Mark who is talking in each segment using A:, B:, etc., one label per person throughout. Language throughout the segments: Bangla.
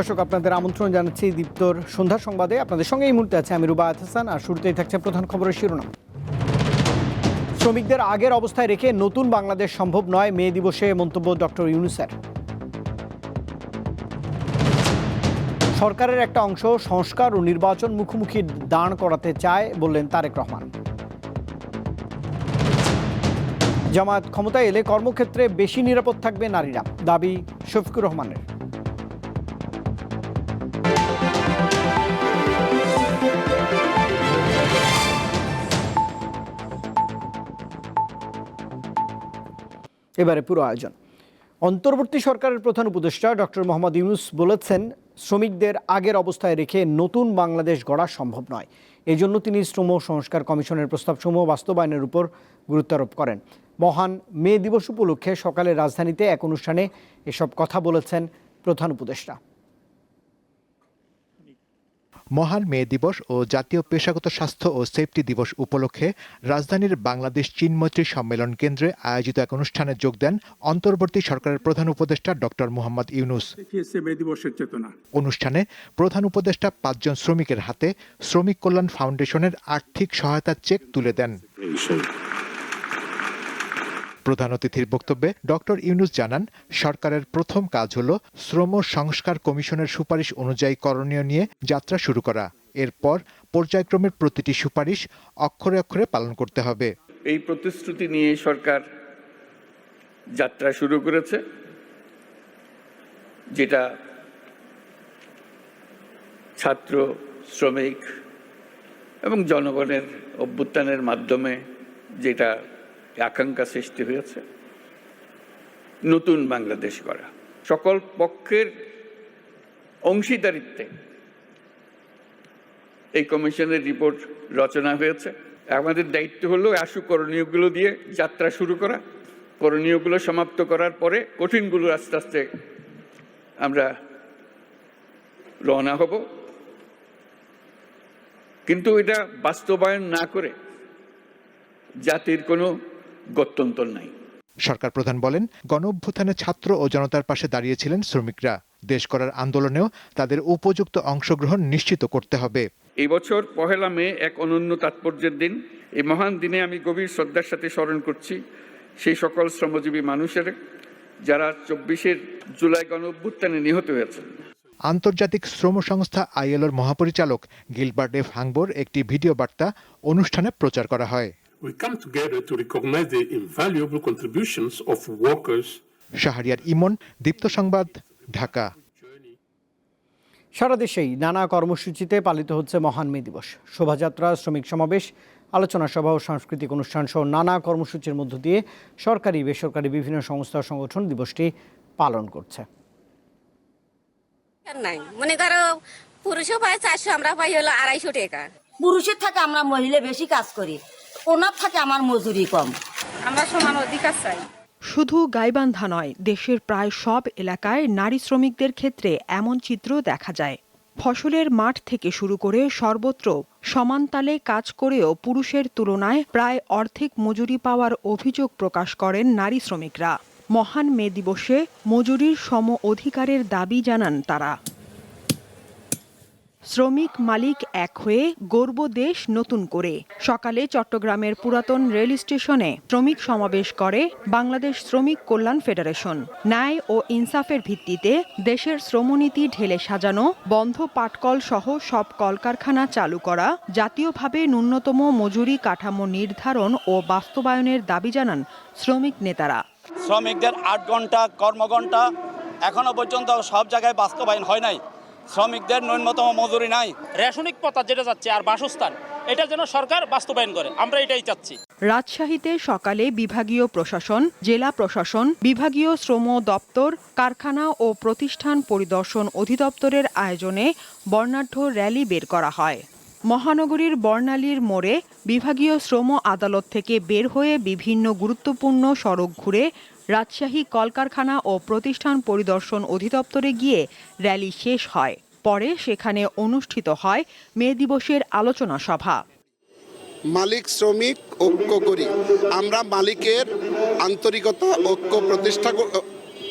A: দর্শক, আপনাদের আমন্ত্রণ জানাচ্ছি দীপ্তর সন্ধ্যা সংবাদে। আপনাদের সঙ্গে এই মুহূর্তে আছে আমি রুবায়ত হাসান, আর শুরুতেই থাকছে প্রধান খবরের শিরোনাম। শ্রমিকদের আগের অবস্থায় রেখে নতুন বাংলাদেশ সম্ভব নয়, মে দিবসে মন্তব্য ডক্টর ইউনুসের। সরকারের একটা অংশ সংস্কার ও নির্বাচন মুখোমুখি দাঁড় করাতে চায়, বললেন তারেক রহমান। জামায়াত ক্ষমতায় এলে কর্মক্ষেত্রে বেশি নিরাপদ থাকবে নারীরা, দাবি শফিকুর রহমানের। এবারে পুরো আয়োজন। অন্তর্বর্তী সরকারের প্রধান উপদেষ্টা ডক্টর মোহাম্মদ ইউনুস বলেছেন, শ্রমিকদের আগের অবস্থায় রেখে নতুন বাংলাদেশ গড়া সম্ভব নয়। এজন্য জন্য তিনি শ্রম সংস্কার কমিশনের প্রস্তাবসমূহ বাস্তবায়নের উপর গুরুত্ব আরোপ করেন। মহান মে দিবস উপলক্ষে সকালে রাজধানীতে এক অনুষ্ঠানে এসব কথা বলেছেন প্রধান উপদেষ্টা।
B: মহান মে দিবস ও জাতীয় পেশাগত স্বাস্থ্য ও সেফটি দিবস উপলক্ষে রাজধানীর বাংলাদেশ চীনমৈত্রী সম্মেলন কেন্দ্রে আয়োজিত এক অনুষ্ঠানে যোগ দেন অন্তর্বর্তী সরকারের প্রধান উপদেষ্টা ডক্টর মোহাম্মদ ইউনুস।
C: মে দিবসের চেতনা।
B: অনুষ্ঠানে প্রধান উপদেষ্টা পাঁচজন শ্রমিকের হাতে শ্রমিক কল্যাণ ফাউন্ডেশনের আর্থিক সহায়তার চেক তুলে দেন। প্রধান অতিথির বক্তব্যে ডক্টর ইউনুস জানান, সরকারের প্রথম কাজ হল শ্রম সংস্কার কমিশনের সুপারিশ অনুযায়ী করণীয় নিয়ে যাত্রা শুরু করা। এরপর পর্যায়ক্রমের প্রতিটি সুপারিশ অক্ষরে অক্ষরে পালন করতে হবে।
D: এই প্রতিশ্রুতি নিয়ে সরকার যাত্রা শুরু করেছে, যেটা ছাত্র, শ্রমিক এবং জনগণের অভ্যুত্থানের মাধ্যমে যেটা আকাঙ্ক্ষা সৃষ্টি হয়েছে। নতুন বাংলাদেশ করা সকল পক্ষের অংশীদারিত্বে এই কমিশনের রিপোর্ট রচনা হয়েছে। আমাদের দায়িত্ব হলো আশু করণীয়গুলো দিয়ে যাত্রা শুরু করা। করণীয়গুলো সমাপ্ত করার পরে কঠিনগুলো আস্তে আস্তে আমরা রওনা হব। কিন্তু এটা বাস্তবায়ন না করে জাতির কোনো গত্যন্তর নাই।
B: সরকার প্রধান বলেন গণ অভ্যুত্থানে ছাত্র ও জনতার পাশে দাঁড়িয়েছিলেন শ্রমিকরা। দেশ করার আন্দোলনেও তাদের উপযুক্ত অংশগ্রহণ নিশ্চিত করতে হবে।
D: এই বছর পহেলা মে এক অনন্য তাৎপর্যের দিন। এই মহান দিনে আমি গভীর শ্রদ্ধার সাথে স্মরণ করছি সেই সকল শ্রমজীবী মানুষের যারা চব্বিশের জুলাই গণ অভ্যুত্থানে নিহত হয়েছেন।
B: আন্তর্জাতিক শ্রম সংস্থা আইএলওর মহাপরিচালক গিলবার্ট এফ হাংবোর একটি ভিডিও বার্তা অনুষ্ঠানে প্রচার করা হয়।
C: We come together to recognize the invaluable contributions of workers.
B: Shahriar ইমন দীপ্ত সংবাদ ঢাকা।
A: সারা দেশেই নানা কর্মসূচিতে পালিত হচ্ছে মহান মে দিবস। শোভাযাত্রা শ্রমিক সমাবেশ আলোচনা সভা ও সাংস্কৃতিক অনুষ্ঠান সহ নানা কর্মসূচির মধ্য দিয়ে সরকারি বেসরকারি বিভিন্ন সংস্থা সংগঠন দিবসটি পালন করছে।
E: নাই? মনে করো পুরুষও পায় চারশো আমরা পাই হলো আড়াইশো টাকা।
F: পুরুষের থেকে আমরা মহিলা বেশি কাজ করি। ওনার থেকে আমার মজুরি কম।
E: আমরা সমান অধিকার চাই।
G: শুধু গাইবান্ধা নয় দেশের প্রায় সব এলাকায় নারী শ্রমিকদের ক্ষেত্রে এমন চিত্র দেখা যায়। ফসলের মাঠ থেকে শুরু করে সর্বত্র সমানতালে কাজ করেও পুরুষের তুলনায় প্রায় অর্ধেক মজুরি পাওয়ার অভিযোগ প্রকাশ করেন নারী শ্রমিকরা। মহান মে দিবসে মজুরির সম অধিকারের দাবি জানান তারা। শ্রমিক মালিক এক হয়ে গর্ব দেশ নতুন করে। সকালে চট্টগ্রামের পুরাতন রেল স্টেশনে শ্রমিক সমাবেশ করে বাংলাদেশ শ্রমিক কল্যাণ ফেডারেশন। ন্যায় ও ইনসাফের ভিত্তিতে দেশের শ্রমনীতি ঢেলে সাজানো বন্ধ পাটকল সহ সব কলকারখানা চালু করা জাতীয়ভাবে ন্যূনতম মজুরি কাঠামো নির্ধারণ ও বাস্তবায়নের দাবি জানান শ্রমিক নেতারা।
H: শ্রমিকদের আট ঘণ্টা কর্মঘণ্টা এখনও পর্যন্ত সব জায়গায় বাস্তবায়ন হয় নাই। শ্রমিকদের ন্যূনতম মজুরি নাই।
I: রেশনিক পথা যেটা যাচ্ছে আর বাসস্থান এটা যেন সরকার বাস্তবায়ন করে। আমরা এটাই চাচ্ছি।
G: রাজশাহীতে সকালে বিভাগীয় প্রশাসন জেলা প্রশাসন বিভাগীয় শ্রম দপ্তর কারখানা ও প্রতিষ্ঠান পরিদর্শন অধিদপ্তরের আয়োজনে বর্ণাঢ্য র্যালি বের করা হয়। মহানগরীর বর্ণালীর মোড়ে বিভাগীয় শ্রম আদালত থেকে বের হয়ে বিভিন্ন গুরুত্বপূর্ণ সড়ক ঘুরে রাজশাহী কলকারখানা ও প্রতিষ্ঠান পরিদর্শন অধিদপ্তরে গিয়ে র্যালি শেষ হয়। পরে সেখানে অনুষ্ঠিত হয় মে দিবসের আলোচনা সভা।
J: মালিক, শ্রমিক, ঐক্য করি। আমরা মালিকের আন্তরিকতা, ঐক্য প্রতিষ্ঠা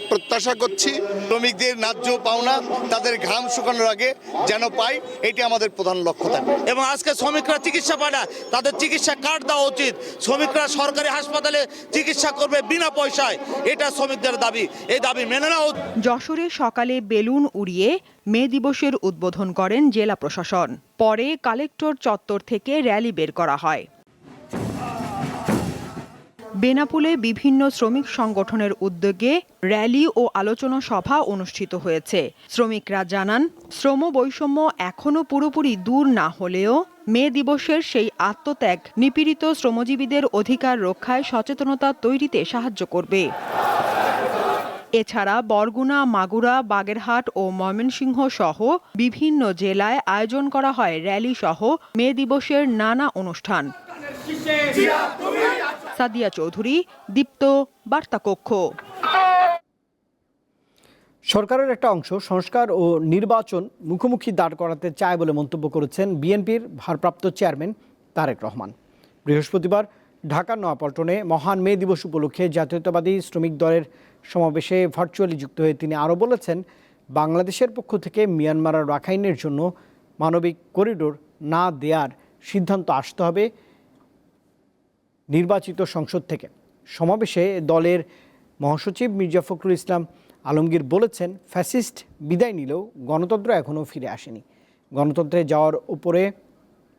J: প্রত্যাশা করছি।
H: শ্রমিকদের ন্যায্য পাওনা তাদের ঘাম শুকানোর আগে যেন পাই এটি আমাদের প্রধান লক্ষ্য থাকবে
I: এবং আজকে শ্রমিকরা চিকিৎসা পায় না তাদের চিকিৎসা কার্ড দেওয়া উচিত। শ্রমিকরা সরকারি হাসপাতালে চিকিৎসা করবে বিনা পয়সায় এটা শ্রমিকদের দাবি। এই দাবি মেনে নেওয়া উচিত।
G: যশোরে সকালে বেলুন উড়িয়ে মে দিবসের উদ্বোধন করেন জেলা প্রশাসন। পরে কালেক্টর চত্বর থেকে র্যালি বের করা হয়। বেনাপুলে বিভিন্ন শ্রমিক সংগঠনের উদ্যোগে র্যালি ও আলোচনা সভা অনুষ্ঠিত হয়েছে। শ্রমিকরা জানান, শ্রম বৈষম্য এখনও পুরোপুরি দূর না হলেও মে দিবসের সেই আত্মত্যাগ নিপীড়িত শ্রমজীবীদের অধিকার রক্ষায় সচেতনতা তৈরিতে সাহায্য করবে। এছাড়া বরগুনা, মাগুরা, বাগেরহাট ও ময়মনসিংহ সহ বিভিন্ন জেলায় আয়োজন করা হয় র্যালি সহ মে দিবসের নানা অনুষ্ঠান। সাদিয়া চৌধুরী, দীপ্ত বার্তা কক্ষ
A: সরকারের একটা অংশ সংস্কার ও নির্বাচন মুখোমুখি দাঁড় করাতে চায় বলে মন্তব্য করেছেন বিএনপির ভারপ্রাপ্ত চেয়ারম্যান তারেক রহমান। বৃহস্পতিবার ঢাকার নয়াপল্টনে মহান মে দিবস উপলক্ষে জাতীয়তাবাদী শ্রমিক দলের সমাবেশে ভার্চুয়ালি যুক্ত হয়ে তিনি আরও বলেছেন, বাংলাদেশের পক্ষ থেকে মিয়ানমার আর রাখাইনের জন্য মানবিক করিডোর না দেয়ার সিদ্ধান্ত আসতে হবে নির্বাচিত সংসদ থেকে। সমাবেশে দলের মহাসচিব মির্জা ফখরুল ইসলাম আলমগীর বলেছেন, ফ্যাসিস্ট বিদায় নিলেও গণতন্ত্র এখনও ফিরে আসেনি। গণতন্ত্রে যাওয়ার উপরে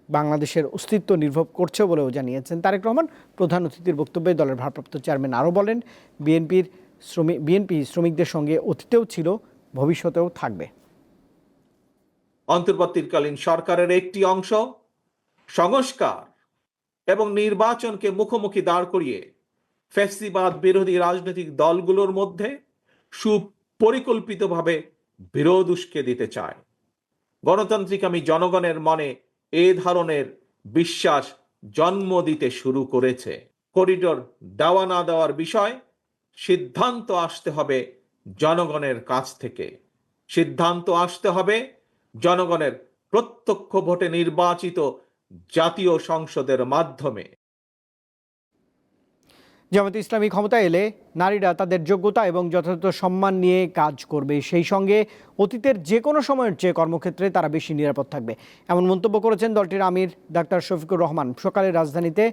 A: বাংলাদেশের অস্তিত্ব নির্ভর করছে বলেও জানিয়েছেন তারেক রহমান। প্রধান অতিথির বক্তব্যে দলের ভারপ্রাপ্ত চেয়ারম্যান আরও বলেন, বিএনপির শ্রমিক বিএনপি শ্রমিকদের সঙ্গে অতীতেও ছিল, ভবিষ্যতেও থাকবে।
K: অন্তর্বর্তীকালীন সরকারের একটি অংশ, সংস্কার। এবং নির্বাচনকে মুখোমুখি দাঁড় করিয়ে ফ্যাসিবাদ বিরোধী রাজনৈতিক দলগুলোর মধ্যে সুপরিকল্পিতভাবে বিরোধ উস্কে দিতে চায়। গণতান্ত্রিক আমি জনগণের মনে এ ধরনের বিশ্বাস জন্ম দিতে শুরু করেছে। করিডোর দেওয়া না দেওয়ার বিষয় সিদ্ধান্ত আসতে হবে জনগণের কাছ থেকে। সিদ্ধান্ত আসতে হবে জনগণের প্রত্যক্ষ ভোটে নির্বাচিত জাতীয় সংসদের মাধ্যমে।
A: জামাতে ইসলামী ক্ষমতা এলে নারীরা তাদের যোগ্যতা এবং যথাযথ সম্মান নিয়ে কাজ করবে। সেই সঙ্গে অতীতের যে কোনো সময়ের চেয়ে কর্মক্ষেত্রে তারা বেশি নিরাপদ থাকবে। এমন মন্তব্য করেছেন দলটির আমির ডাক্তার শফিকুর রহমান। সকালে রাজধানীতে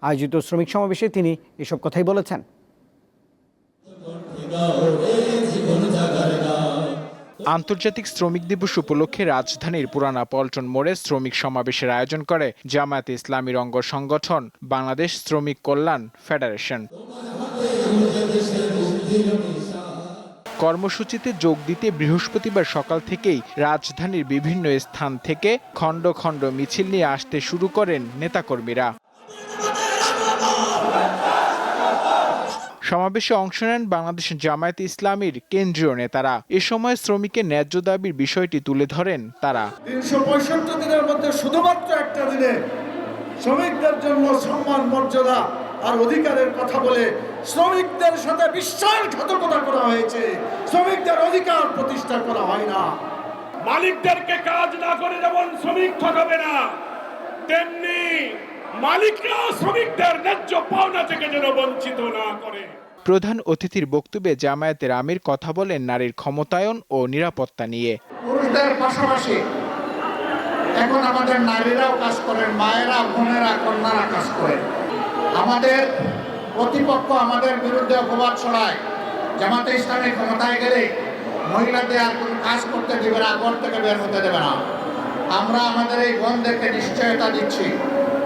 A: আয়োজিত শ্রমিক সমাবেশে তিনি এসব কথাই বলেছেন।
B: আন্তর্জাতিক শ্রমিক দিবস উপলক্ষে রাজধানীর পুরানা পল্টন মোড়ে শ্রমিক সমাবেশের আয়োজন করে জামায়াতে ইসলামীর অঙ্গ সংগঠন, বাংলাদেশ শ্রমিক কল্যাণ ফেডারেশন। কর্মসূচিতে যোগ দিতে বৃহস্পতিবার সকাল থেকেই রাজধানীর বিভিন্ন স্থান থেকে খণ্ড খণ্ড মিছিল নিয়ে আসতে শুরু করেন নেতাকর্মীরা। সমাবেশে অংশ নেন বাংলাদেশ জামায়াত ইসলামীর কেন্দ্রীয় নেতারা। এ সময় শ্রমিকের ন্যায্য দাবির বিষয়টি তুলে ধরেন তারা।
L: তিনশো পঁয়ষট্টি দিনের মধ্যে শুধুমাত্র একটা দিনে শ্রমিকদের জন্য সম্মান মর্যাদা আর অধিকারের কথা বলে শ্রমিকদের সাথে বিশ্বাসঘাতকতা করা হয়েছে। শ্রমিকদের অধিকার প্রতিষ্ঠা করা হয় না।
C: মালিকদেরকে কাজ না করে যেমন শ্রমিক ঠকাবে না তেমনি মালিকরা শ্রমিকদের ন্যায্য পাওনা থেকে যেন বঞ্চিত না করে।
B: প্রধান অতিথির বক্তব্যে জামায়াতের আমির কথা বলেন নারীর ক্ষমতায়ন ও নিরাপত্তা নিয়ে।
L: পুরুষদের পাশাপাশি এখন আমাদের নারীরাও কাজ করেন, মায়েরা, বোনেরা, কন্যারা কাজ করেন। আমাদের প্রতিপক্ষ আমাদের বিরুদ্ধে অপবাদ ছড়ায়। জামাতে ইসলামী ক্ষমতায় গেলে মহিলাদের আর কোনো কাজ করতে দেবে না, ঘর থেকে বের হতে দেবে না। আমরা আমাদের এই বোনদেরকে নিশ্চয়তা দিচ্ছি।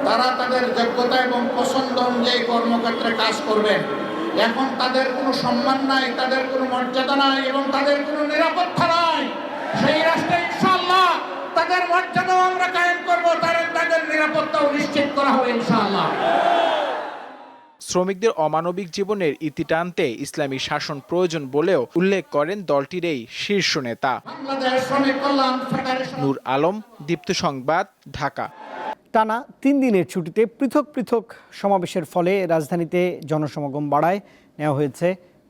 L: তারা তাদের যোগ্যতা এবং পছন্দ অনুযায়ী কর্মক্ষেত্রে কাজ করবেন। এখন তাদের কোনো সম্মান নাই তাদের কোনো মর্যাদা নাই এবং তাদের কোনো নিরাপত্তা নাই। সেই রাষ্ট্রে ইনশাআল্লাহ তাদের মর্যাদাও আমরা কায়েম করব তাদের তাদের নিরাপত্তাও নিশ্চিত করা হবে ইনশাআল্লাহ।
B: শ্রমিকদের অমানবিক জীবনের ইতি টানতে ইসলামী শাসন প্রয়োজন বলেও উল্লেখ করেন দলটির এই শীর্ষ নেতা। নূর আলম দীপ্ত সংবাদ ঢাকা।
A: টানা তিন দিনের ছুটিতে পৃথক পৃথক সমাবেশের ফলে রাজধানীতে জনসমাগম বাড়ায়। নেওয়া হয়েছে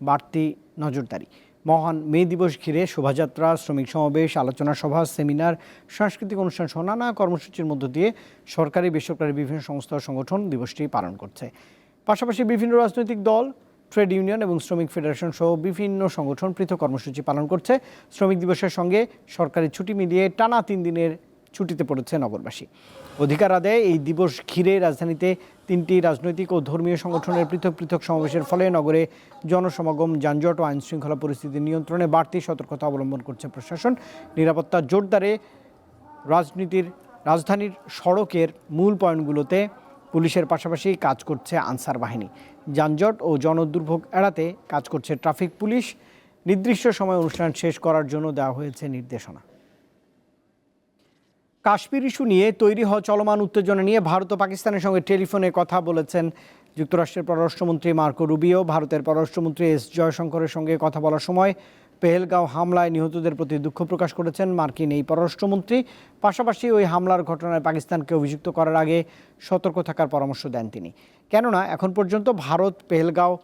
A: বাড়তি নজরদারি। মহান মে দিবস ঘিরে শোভাযাত্রা, শ্রমিক সমাবেশ, আলোচনা সভা, সেমিনার, সাংস্কৃতিক অনুষ্ঠান সহ নানা কর্মসূচির মধ্য দিয়ে সরকারি, বেসরকারি বিভিন্ন সংস্থা সংগঠন দিবসটি পালন করছে। পাশাপাশি বিভিন্ন রাজনৈতিক দল, ট্রেড ইউনিয়ন এবং শ্রমিক ফেডারেশন সহ বিভিন্ন সংগঠন পৃথক কর্মসূচি পালন করছে। শ্রমিক দিবসের সঙ্গে সরকারি ছুটি মিলিয়ে টানা তিন দিনের ছুটিতে পড়েছে নগরবাসী অধিকার আদায়ে এই দিবস ঘিরে রাজধানীতে তিনটি রাজনৈতিক ও ধর্মীয় সংগঠনের পৃথক পৃথক সমাবেশের ফলে নগরে জনসমাগম, যানজট ও আইনশৃঙ্খলা পরিস্থিতি নিয়ন্ত্রণে বাড়তি সতর্কতা অবলম্বন করছে প্রশাসন। নিরাপত্তা জোরদারে রাজনীতির, রাজধানীর সড়কের মূল পয়েন্টগুলোতে পুলিশের পাশাপাশি কাজ করছে আনসার বাহিনী। যানজট ও জনদুর্ভোগ এড়াতে কাজ করছে ট্রাফিক পুলিশ। নির্দিষ্ট সময় অনুষ্ঠান শেষ করার জন্য দেওয়া হয়েছে নির্দেশনা। কাশ্মীর ইস্যু নিয়ে তৈরি হওয়া চলমান উত্তেজনা নিয়ে ভারত ও পাকিস্তানের সঙ্গে টেলিফোনে কথা বলেছেন যুক্তরাষ্ট্রের পররাষ্ট্রমন্ত্রী মার্কো রুবিও। ভারতের পররাষ্ট্রমন্ত্রী এস জয়শঙ্করের সঙ্গে কথা বলার সময় পেহেলগাঁও হামলায় নিহতদের প্রতি দুঃখ প্রকাশ করেছেন মার্কিন এই পররাষ্ট্রমন্ত্রী। পাশাপাশি ওই হামলার ঘটনায় পাকিস্তানকে অভিযুক্ত করার আগে সতর্ক থাকার পরামর্শ দেন তিনি। কেননা, এখন পর্যন্ত ভারত, পেহেলগাঁও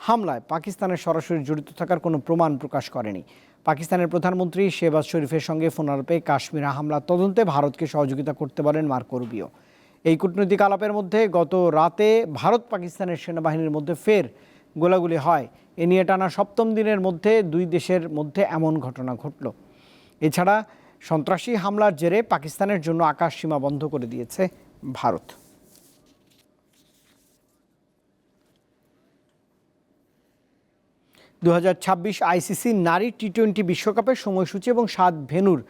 A: হামলায় পাকিস্তানের সরাসরি জড়িত থাকার কোনো প্রমাণ প্রকাশ করেনি। পাকিস্তানের প্রধানমন্ত্রী শেহবাজ শরীফের সঙ্গে ফোনালাপে কাশ্মীর হামলা তদন্তে ভারতকে সহযোগিতা করতে বলেন মার্কো রুবিও। এই কূটনৈতিক আলাপের মধ্যে গত রাতে ভারত পাকিস্তানের সেনাবাহিনীর মধ্যে ফের গোলাগুলি হয়। এ নিয়ে টানা সপ্তম দিনের মধ্যে দুই দেশের মধ্যে এমন ঘটনা ঘটল। এছাড়া সন্ত্রাসী হামলার জেরে পাকিস্তানের জন্য আকাশ সীমা বন্ধ করে দিয়েছে ভারত। দু হাজার ছাব্বিশ আইসিসি নারী টি টোয়েন্টি বিশ্বকাপের সময়সূচি এবং সাত ভেনুর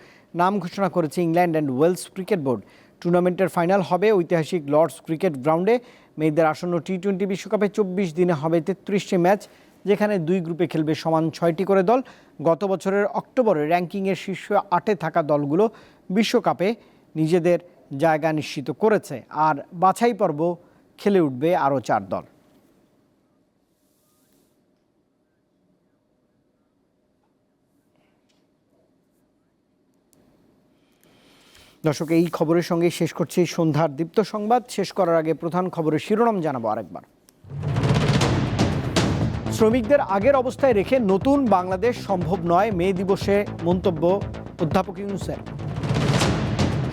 A: নাম ঘোষণা করেছে England and Wales cricket board. টুর্নামেন্টের ফাইনাল হবে ঐতিহাসিক লর্ডস ক্রিকেট গ্রাউন্ডে। মেয়েদের আসন্ন টি টোয়েন্টি বিশ্বকাপে চব্বিশ দিনে হবে তেত্রিশটি ম্যাচ, যেখানে দুই গ্রুপে খেলবে সমান ছয়টি করে দল। গত বছরের অক্টোবরে র্যাঙ্কিংয়ের শীর্ষ আটে থাকা দলগুলো বিশ্বকাপে নিজেদের জায়গা নিশ্চিত করেছে। আর বাছাই পর্ব খেলে উঠবে আরও চার দল। দর্শক, এই খবরের সঙ্গে শেষ করছি সন্ধ্যার দীপ্ত সংবাদ। শেষ করার আগে প্রধান খবরের শিরোনাম জানাব আরেকবার। শ্রমিকদের আগের অবস্থায় রেখে নতুন বাংলাদেশ সম্ভব নয়, মে দিবসে মন্তব্য অধ্যাপক ইউনুসের।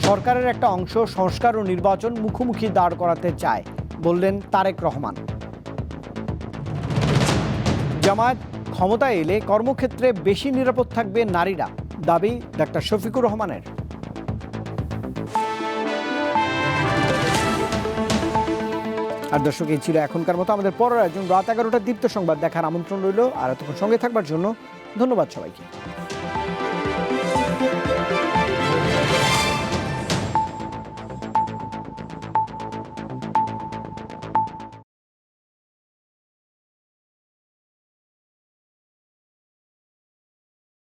A: সরকারের একটা অংশ সংস্কার ও নির্বাচন মুখোমুখি দাঁড় করাতে চায়, বললেন তারেক রহমান। জামায়াত ক্ষমতায় এলে কর্মক্ষেত্রে বেশি নিরাপদ থাকবে নারীরা, দাবি ডাক্তার শফিকুর রহমানের। আর দর্শক, এই ছিল এখনকার মতো আমাদের পরের একজন রাত এগারোটার দীপ্ত সংবাদ দেখার আমন্ত্রণ রইল। আর এতক্ষণ সঙ্গে থাকবার জন্য ধন্যবাদ সবাইকে।